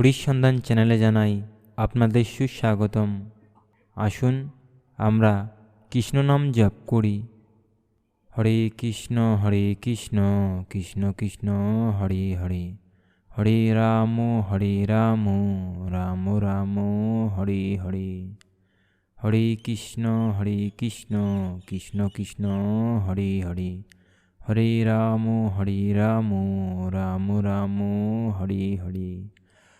হরির সন্ধান চ্যানেলে জানাই আপনাদের সুস্বাগতম। আসুন, আমরা কৃষ্ণ নাম জপ করি। হরে কৃষ্ণ হরে কৃষ্ণ কৃষ্ণ কৃষ্ণ, হরে হরে। হরে রাম হরে রাম রাম রাম, হরে হরে। হরে কৃষ্ণ হরে কৃষ্ণ কৃষ্ণ কৃষ্ণ, হরে হরে। হরে রাম হরে রাম রাম রাম, হরে হরে।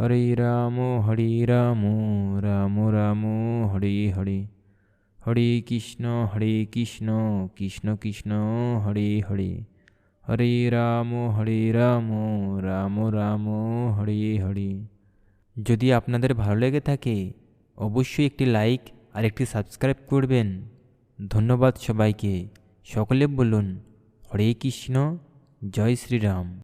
হরে রাম হরে রাম রাম রাম, হরে হরে। হরে কৃষ্ণ হরে কৃষ্ণ কৃষ্ণ কৃষ্ণ, হরে হরে। হরে রাম হরে রাম রাম রাম, হরে হরে। যদি আপনাদের ভালো লেগে থাকে, অবশ্যই একটি লাইক আর একটি সাবস্ক্রাইব করবেন। ধন্যবাদ সবাইকে। সকলে বলুন, হরে কৃষ্ণ, জয় শ্রীরাম।